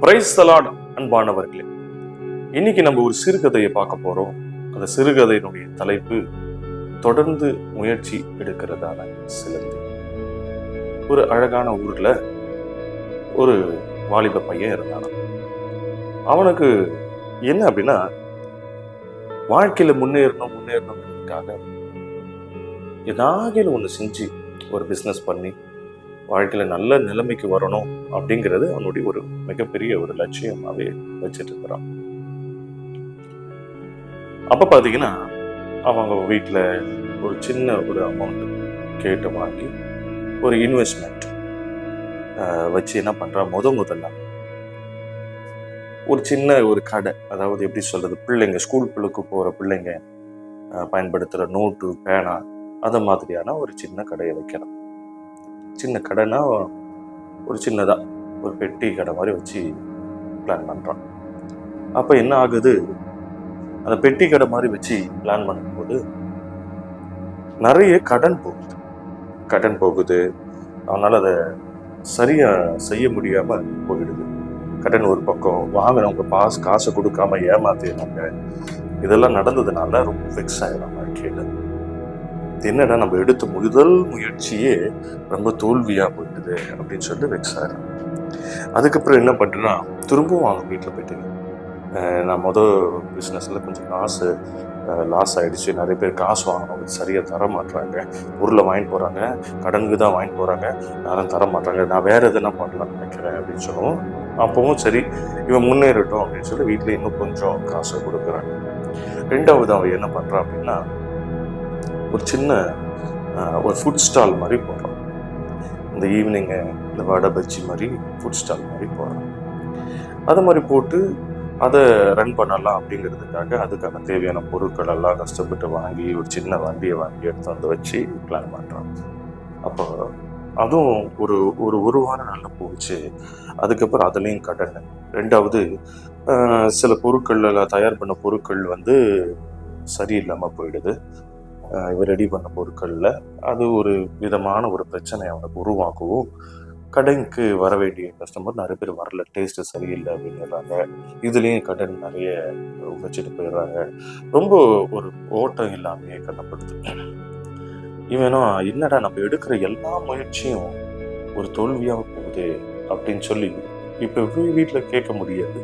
Price தலாட் அன்பானவர்களே. இன்னைக்கு நம்ம ஒரு சிறுகதையை பார்க்க போறோம். அந்த சிறுகதையினுடைய தலைப்பு தொடர்ந்து முயற்சி எடுக்கிறதான சிலந்தி. ஒரு அழகான ஊர்ல ஒரு வாலிப பையன் இருந்தான். அவனுக்கு என்ன அப்படின்னா வாழ்க்கையில முன்னேறணும் முன்னேறணுங்கிறதுக்காக ஏதாவது ஒன்று செஞ்சு ஒரு பிஸ்னஸ் பண்ணி வாழ்க்கையில் நல்ல நிலைமைக்கு வரணும் அப்படிங்கிறது அவனுடைய ஒரு மிகப்பெரிய ஒரு லட்சியமாகவே வச்சுட்டு இருக்கிறான். அப்போ பார்த்தீங்கன்னா அவங்க வீட்டில் ஒரு சின்ன ஒரு அமௌண்ட் கேட்டு வாங்கி ஒரு இன்வெஸ்ட்மெண்ட் வச்சு என்ன பண்ணுறான் முத முதல்ல ஒரு சின்ன ஒரு கடை அதாவது எப்படி சொல்கிறது பிள்ளைங்க ஸ்கூல் பிள்ளைக்கு போகிற பிள்ளைங்க பயன்படுத்துகிற நோட்டு பேனா அதை மாதிரியான ஒரு சின்ன கடையை வைக்கலாம் சின்ன கடைனா ஒரு சின்னதாக ஒரு பெட்டி கடை மாதிரி வச்சு பிளான் பண்ணுறான் அப்போ என்ன ஆகுது? அந்த பெட்டி கடை மாதிரி வச்சு பிளான் பண்ணும்போது நிறைய கடன் போகுது. கடன் போகுது. அவனால் அதை சரியாக செய்ய முடியாமல் போயிடுது. கடன் ஒரு பக்கம் வாங்கினவங்க பாஸ் காசை கொடுக்காம ஏமாத்திடுறாங்க. இதெல்லாம் நடந்ததுனால ரொம்ப ஃபிக்ஸ் ஆகிடும் வாழ்க்கையில். என்னடா நம்ம எடுத்த முதல் முயற்சியே ரொம்ப தோல்வியாக போயிடுது அப்படின்னு சொல்லிட்டு வெக்ஸ் அதுக்கப்புறம் என்ன பண்ணுறேன்னா திரும்பவும் அவங்க வீட்டில் போயிட்டேங்க. நான் மொதல் பிஸ்னஸில் கொஞ்சம் காசு லாஸ் ஆகிடுச்சு நிறைய பேர் காசு வாங்கினவங்க சரியாக தர மாட்டுறாங்க பொருளை வாங்கிட்டு போகிறாங்க கடனுக்கு தான் வாங்கிட்டு போகிறாங்க யாரும் தர மாட்டாங்க நான் வேறு எதுனா பண்ணலாம்னு நினைக்கிறேன் அப்படின்னு சொல்லுவோம். அப்பவும் சரி இவன் முன்னேறட்டும் அப்படின்னு சொல்லி வீட்டில் இன்னும் கொஞ்சம் காசை கொடுக்குறாங்க. ரெண்டாவது அவன் என்ன பண்ணுறான் அப்படின்னா ஒரு சின்ன ஒரு ஃபுட் ஸ்டால் மாதிரி போடுறோம் இந்த ஈவினிங்கு இந்த வடை பஜ்ஜி மாதிரி ஃபுட் ஸ்டால் மாதிரி போடுறான் அது மாதிரி போட்டு அதை ரன் பண்ணலாம் அப்படிங்கிறதுக்காக அதுக்கான தேவையான பொருட்கள் எல்லாம் கஷ்டப்பட்டு வாங்கி ஒரு சின்ன வண்டியை வாங்கி எடுத்து வந்து வச்சு பிளான் பண்ணுறோம் அப்போ அதுவும் ஒரு ஒரு ஒரு வாரம் நல்லா போச்சு. அதுக்கப்புறம் அதுலேயும் கடன். ரெண்டாவது சில பொருட்களில் தயார் பண்ண பொருட்கள் வந்து சரியில்லாமல் போயிடுது. இவர் ரெடி பண்ண பொருட்களில் அது ஒரு விதமான ஒரு பிரச்சனை அவனுக்கு உருவாக்கவும் கடைக்கு வர வேண்டிய கஸ்டமர் நிறைய பேர் வரல டேஸ்ட் சரியில்லை அப்படிங்கிறாங்க. இதுலேயும் கடன் நிறைய உழைச்சிட்டு போயிடுறாங்க. ரொம்ப ஒரு ஓட்டம் இல்லாமையே கண்ணப்படுது. இவனும் என்னடா நம்ம எடுக்கிற எல்லா முயற்சியும் ஒரு தோல்வியாக போகுது அப்படின்னு சொல்லி இப்போ வீட்டில் கேட்க முடியாது.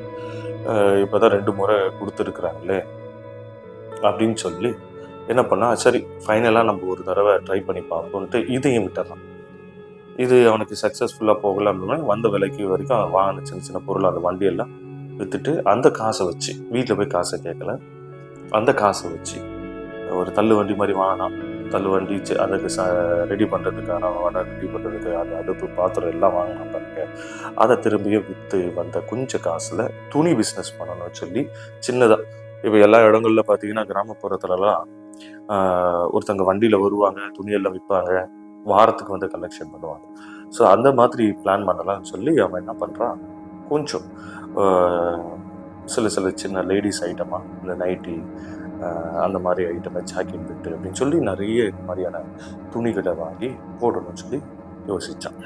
இப்போ தான் ரெண்டு முறை கொடுத்துருக்குறாங்களே அப்படின்னு சொல்லி என்ன பண்ணா சரி ஃபைனலாக நம்ம ஒரு தடவை ட்ரை பண்ணி பார்ப்போன்ட்டு இதையும் விட்டுறான். இது அவனுக்கு சக்ஸஸ்ஃபுல்லாக போகல அப்படின்னா வந்த விலைக்கு வரைக்கும் அவன் வாங்கின சின்ன சின்ன பொருள் அந்த வண்டியெல்லாம் விற்றுட்டு அந்த காசை வச்சு வீட்டில் போய் காசை கேட்கல. அந்த காசை வச்சு ஒரு தள்ளு வண்டி மாதிரி வாங்கினான். தள்ளு வண்டி அதுக்கு ச ரெடி பண்ணுறதுக்கான வடை ரெடி பண்ணுறதுக்கு அது அடுப்பு பாத்திரம் எல்லாம் வாங்கினான் பாருங்க. அதை திரும்பியும் விற்று வந்த கொஞ்சம் காசில் துணி பிஸ்னஸ் பண்ணணும்னு சொல்லி சின்னதாக இப்போ எல்லா இடங்கள்ல பார்த்தீங்கன்னா கிராமப்புறத்துலலாம் ஒருத்தங்க வண்டியில் வருவாங்க துணியெல்லாம் விற்பாங்க வாரத்துக்கு வந்து கலெக்ஷன் பண்ணுவாங்க. ஸோ அந்த மாதிரி பிளான் பண்ணலாம்னு சொல்லி அவன் என்ன பண்ணுறான் கொஞ்சம் சில சில சின்ன லேடிஸ் ஐட்டமாக இந்த நைட்டி அந்த மாதிரி ஐட்டமை ஜாக்கெட் பிட்டு அப்படின்னு சொல்லி நிறைய இந்த மாதிரியான துணிகளை வாங்கி போடணும்னு சொல்லி யோசித்தான்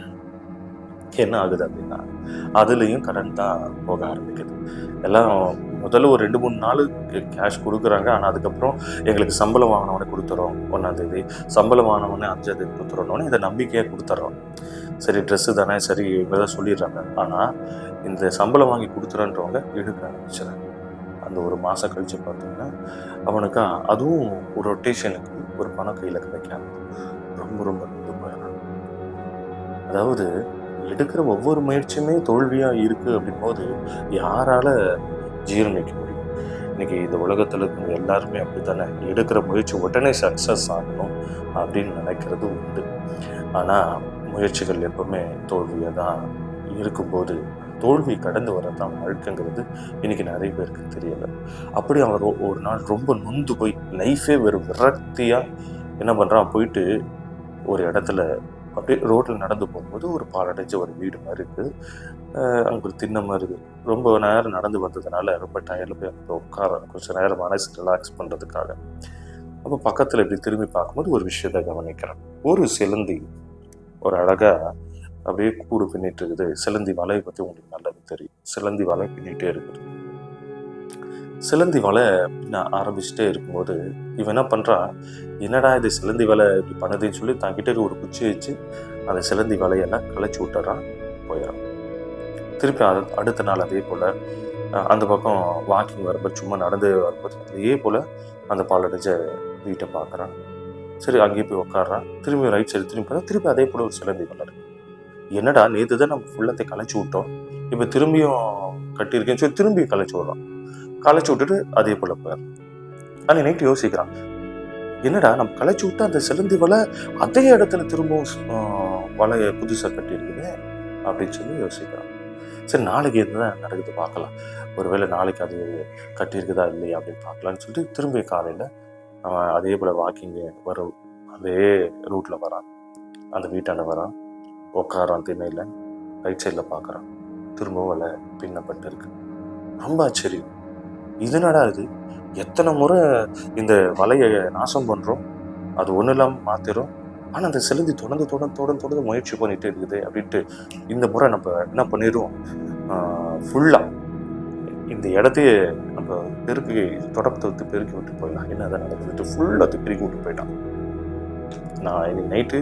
என்ன ஆகுது அப்படின்னா அதுலேயும் கடன் தான் போக ஆரம்பிக்குது. எல்லாம் முதல்ல ஒரு ரெண்டு மூணு நாள் கேஷ் கொடுக்குறாங்க. ஆனால் அதுக்கப்புறம் எங்களுக்கு சம்பளம் வாங்கினவனே கொடுத்துறோம். ஒன்றாந்தேதி சம்பளம் வாங்கினவனே அஞ்சாந்தேதி கொடுத்துறோன்னு இதை நம்பிக்கையாக கொடுத்துட்றோம் சரி ட்ரெஸ்ஸு தானே? சரி இவங்க தான் சொல்லிடுறாங்க. ஆனால் இந்த சம்பளம் வாங்கி கொடுத்துறன்றவங்க எடுக்க ஆரம்பிச்சிடறாங்க அந்த ஒரு மாதம் கழித்து பார்த்தீங்கன்னா அவனுக்கு அதுவும் ஒரு ரொட்டேஷனுக்கு ஒரு பணம் கையில் கிடைக்காம ரொம்ப ரொம்ப நொந்து போயிடறான். அதாவது எடுக்கிற ஒவ்வொரு முயற்சியுமே தோல்வியாக இருக்குது அப்படின் போது யாரால ஜீரணிக்க முடியும். இன்னைக்கு இந்த உலகத்தில் இருக்கிற எல்லாருமே அப்படித்தானே? எடுக்கிற முயற்சி உடனே சக்ஸஸ் ஆகணும் அப்படின்னு நினைக்கிறது உண்டு. ஆனால் முயற்சிகள் எப்பவுமே தோல்வியாக தான் இருக்கும்போது தோல்வி கடந்து வரதான் வாழ்க்கைங்கிறது இன்னைக்கு நிறைய பேருக்கு தெரியலை. அப்படி அவன் ஒரு நாள் ரொம்ப நொந்து போய் லைஃபே வெறும் விரக்தியாக என்ன பண்ணுறான் போயிட்டு ஒரு இடத்துல அப்படியே ரோட்டில் நடந்து போகும்போது ஒரு பாலடைஞ்ச ஒரு வீடு மாதிரி இருக்குது அங்கே ஒரு தின்ன மாதிரி இருக்குது ரொம்ப நேரம் நடந்து வந்ததுனால ரொம்ப டயர்டில் போய் அங்கே உட்கார கொஞ்சம் நேரம் மனசு ரிலாக்ஸ் பண்ணுறதுக்காக அப்போ பக்கத்தில் இப்படி திரும்பி பார்க்கும்போது ஒரு விஷயத்தை கவனிக்கிறேன். ஒரு சிலந்தி ஒரு அழகாக அப்படியே கூடு பின்னிட்டு இருக்குது. சிலந்தி வலையை பற்றி உங்களுக்கு நல்லது தெரியும். சிலந்தி வலை பின்னிட்டே இருக்குது. சிலந்தி வலை நான் ஆரம்பிச்சுட்டே இருக்கும்போது இவன் என்ன பண்ணுறான் என்னடா இது சிலந்தி வலை இப்படி பண்ணுதுன்னு சொல்லி தங்கிட்ட ஒரு குச்சி வச்சு அந்த சிலந்தி வலையெல்லாம் களைச்சி விட்டுறான் போயிடறான் திருப்பி அது அடுத்த நாள் அதே போல் அந்த பக்கம் வாக்கிங் வரும்போது சும்மா நடந்து வரும்போது அதே போல் அந்த பாலடைஞ்ச வீட்டை பார்க்குறான். சரி அங்கேயே போய் உட்காடுறான் திரும்பி ரைட் சைடு திரும்பி பார்த்தா திருப்பி அதே போல் ஒரு சிலந்தி வலை என்னடா நேற்று தான் நம்ம ஃபுல்லாத்தையும் களைச்சி விட்டோம். இப்போ திரும்பியும் கட்டியிருக்கேன்னு சொல்லி திரும்பி களைச்சி விட்றான். களைச்சி விட்டுட்டு அதே போல் போயிடுறான் ஆனால் நைட்டு யோசிக்கிறான் என்னடா நம்ம களைச்சி விட்டு அந்த செலுந்தி வலை அதே இடத்துல திரும்பவும் வலையை புதுசாக கட்டியிருக்குது அப்படின்னு சொல்லி யோசிக்கிறான் சரி நாளைக்கு என்ன நடக்குது பார்க்கலாம். ஒருவேளை நாளைக்கு அது கட்டியிருக்குதா இல்லையா அப்படின்னு பார்க்கலான்னு சொல்லிட்டு திரும்பி காலையில் அவன் அதே போல் வாக்கிங்கு வர அதே ரூட்டில் வரான். அந்த வீட்டாண்ட வரான். உட்காரான் திண்ணையில். ரைட் சைடில் பார்க்குறான். திரும்பவும் வலை பின்னப்பட்டு இருக்கு ரொம்ப ஆச்சரியம். இதனடா இது? எத்தனை முறை இந்த வலையை நாசம் பண்ணுறோம் அது ஒன்றும் இல்லாமல் மாற்றிடும் ஆனால் அந்த சிலந்தி தொடர்ந்து தொடர்ந்து தொடர்ந்து தொடர்ந்து முயற்சி பண்ணிட்டு இருக்குது அப்படின்ட்டு இந்த முறை நம்ம என்ன பண்ணிடுவோம் ஃபுல்லாக இந்த இடத்தையே நம்ம பெருக்கி தொடப்பத்தை பெருக்கி விட்டு போயிடலாம். என்ன அதை நடந்துட்டு ஃபுல்லாக பெருக்கி விட்டு போயிட்டான். நான் இன்னைக்கு நைட்டு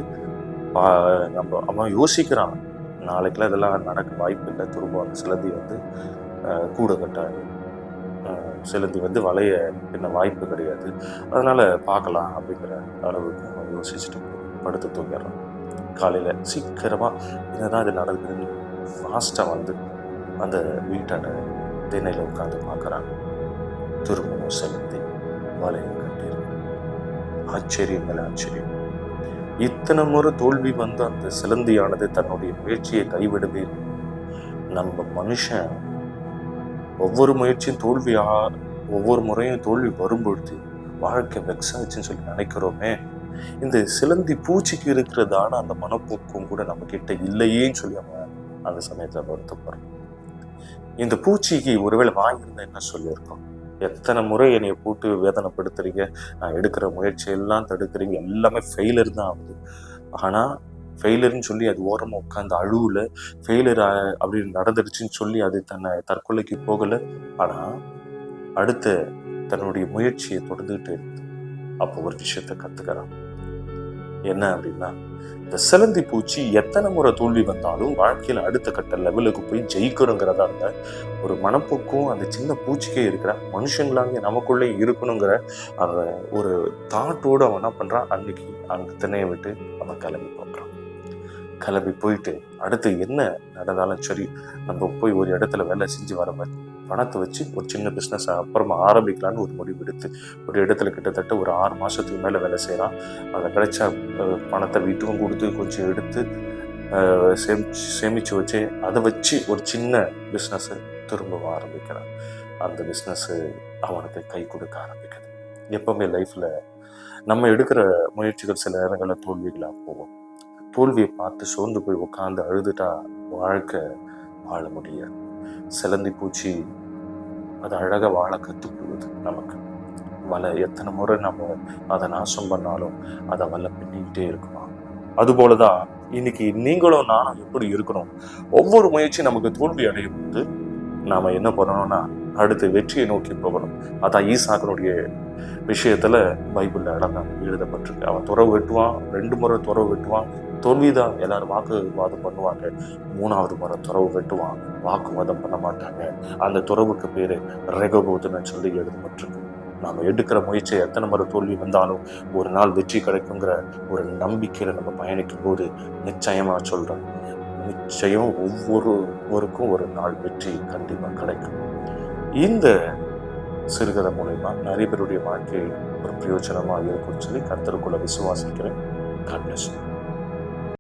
நம்ம அவன் யோசிக்கிறான். நாளைக்கெல்லாம் இதெல்லாம் நடக்க வாய்ப்பு இல்லை. திரும்ப அந்த சிலந்தி வந்து கூட கூடை கட்டாது. செலுத்தி சிலந்தி வந்து வளைய என்ன வாய்ப்பு கிடையாது. அதனால் பார்க்கலாம் அப்படிங்கிற அளவுக்கு அவன் யோசிச்சுட்டு படுத்து தூங்கிடுறான் காலையில் சீக்கிரமாக என்னதான் இது நடக்குதுன்னு ஃபாஸ்ட்டாக வந்து அந்த வீட்டாண்ட திண்ணையில் உட்காந்து பார்க்குறாங்க. திரும்பவும் செலுத்தி வலையை கட்டியிருக்கோம் ஆச்சரியம் மேலே ஆச்சரியம். இத்தனை முறை தோல்வி வந்து அந்த சிலந்தியானது தன்னுடைய முயற்சியை கைவிடவே நம்ம மனுஷன் ஒவ்வொரு முயற்சியும் தோல்வியா ஒவ்வொரு முறையும் தோல்வி வரும்பொழுது வாழ்க்கை வெக்ஸாச்சுன்னு சொல்லி நினைக்கிறோமே. இந்த சிலந்தி பூச்சிக்கு இருக்கிறதான அந்த மனப்போக்கம் கூட நம்ம கிட்ட இல்லையேன்னு சொல்லி அவன் அந்த சமயத்தில் வருத்தப்படுறோம் இந்த பூச்சிக்கு ஒருவேளை வாங்கியிருந்தா என்ன சொல்லியிருக்கோம்? எத்தனை முறை என்னை போட்டு வேதனைப்படுத்துறீங்க? நான் எடுக்கிற முயற்சி எல்லாம் தடுக்கிறீங்க? எல்லாமே ஃபெயிலர் தான் ஆகுது. ஆனால் ஃபெயிலர்னு சொல்லி அது ஓரமாக உட்காந்து அழுவில். ஃபெயிலர் அப்படி நடந்துடுச்சுன்னு சொல்லி அது தன்னை தற்கொலைக்கு போகலை. ஆனால் அடுத்த தன்னுடைய முயற்சியை தொடர்ந்துகிட்டு இருக்கு. அப்போ ஒரு விஷயத்த கற்றுக்கிறான் என்ன அப்படின்னா இந்த சிலந்தி பூச்சி எத்தனை முறை தோல்வி வந்தாலும் வாழ்க்கையில் அடுத்த கட்ட லெவலுக்கு போய் ஜெயிக்கணுங்கிறதா அந்த ஒரு மனப்போக்கும் அந்த சின்ன பூச்சிக்கே இருக்கிற மனுஷங்களாங்க நமக்குள்ளே இருக்கணுங்கிற அந்த ஒரு தாட்டோடு அவன் என்ன பண்ணுறான் அன்னைக்கு அங்கே திணையை விட்டு அவன் கிளம்பி பார்க்குறான். கிளம்பி போயிட்டு அடுத்து என்ன நடந்தாலும் சரி நம்ம போய் ஒரு இடத்துல வேலை செஞ்சு வர மாதிரி பணத்தை வச்சு ஒரு சின்ன பிஸ்னஸ் அப்புறமா ஆரம்பிக்கலான்னு ஒரு முடிவு எடுத்து ஒரு இடத்துல கிட்டத்தட்ட ஒரு ஆறு மாதத்துக்கு மேலே வேலை செய்கிறான் அதை கிடைச்ச பணத்தை வீட்டுக்கும் கொடுத்து கொஞ்சம் எடுத்து அஹ், சேமிச்சு சேமித்து வச்சு அதை வச்சு ஒரு சின்ன பிஸ்னஸை திரும்பவும் ஆரம்பிக்கிறான் அந்த பிஸ்னஸ்ஸு அவனுக்கு கை கொடுக்க ஆரம்பிக்குது. எப்பவுமே லைஃப்பில் நம்ம எடுக்கிற முயற்சிகள் சில நேரங்களில் தோல்விகளாக போகும். தோல்வியை பார்த்து சோர்ந்து போய் உட்காந்து அழுதுட்டா வாழ்க்கை வாழ முடியாது. சிலந்தி பூச்சி அது அழகாக வாழ கற்றுக்கொள்வது நமக்கு. வலை எத்தனை முறை நம்ம அதை நாசம் பண்ணாலும் அதை வலை பின்னிக்கிட்டே இருக்குமா? அதுபோல தான் இன்னைக்கு நீங்களும் நானும் எப்படி இருக்கணும்? ஒவ்வொரு முயற்சியும் நமக்கு தோல்வி அடையும் போது நாம் என்ன பண்ணணும்னா அடுத்து வெற்றியை நோக்கி போகணும். அதான் ஈசாக்கனுடைய விஷயத்தில் பைபிளில் அடங்க எழுதப்பட்டிருக்கு. அவன் துறவு வெட்டுவான் ரெண்டு முறை துறவு வெட்டுவான். தோல்விதான். எல்லாரும் வாக்குவாதம் பண்ணுவாங்க. மூணாவது முறை துறவு வெட்டுவான். வாக்குவாதம் பண்ண மாட்டாங்க. அந்த துறவுக்கு பேர் ரெகபோதுன்னு சொல்லி எழுதப்பட்டிருக்கு. நாம் எடுக்கிற முயற்சியை எத்தனை முறை தோல்வி வந்தாலும் ஒரு நாள் வெற்றி கிடைக்குங்கிற ஒரு நம்பிக்கையில் நம்ம பயணிக்கும் போது நிச்சயமாக சொல்கிறேன் நிச்சயம் ஒவ்வொருவருக்கும் ஒரு நாள் வெற்றி கண்டிப்பாக கிடைக்கும். இந்த சிறுகதை மூலயமா நிறைய பேருடைய வாழ்க்கை ஒரு பிரயோஜனமாக இருக்கும்னு சொல்லி கத்தருக்குள்ள விசுவாசிக்கிறேன் God.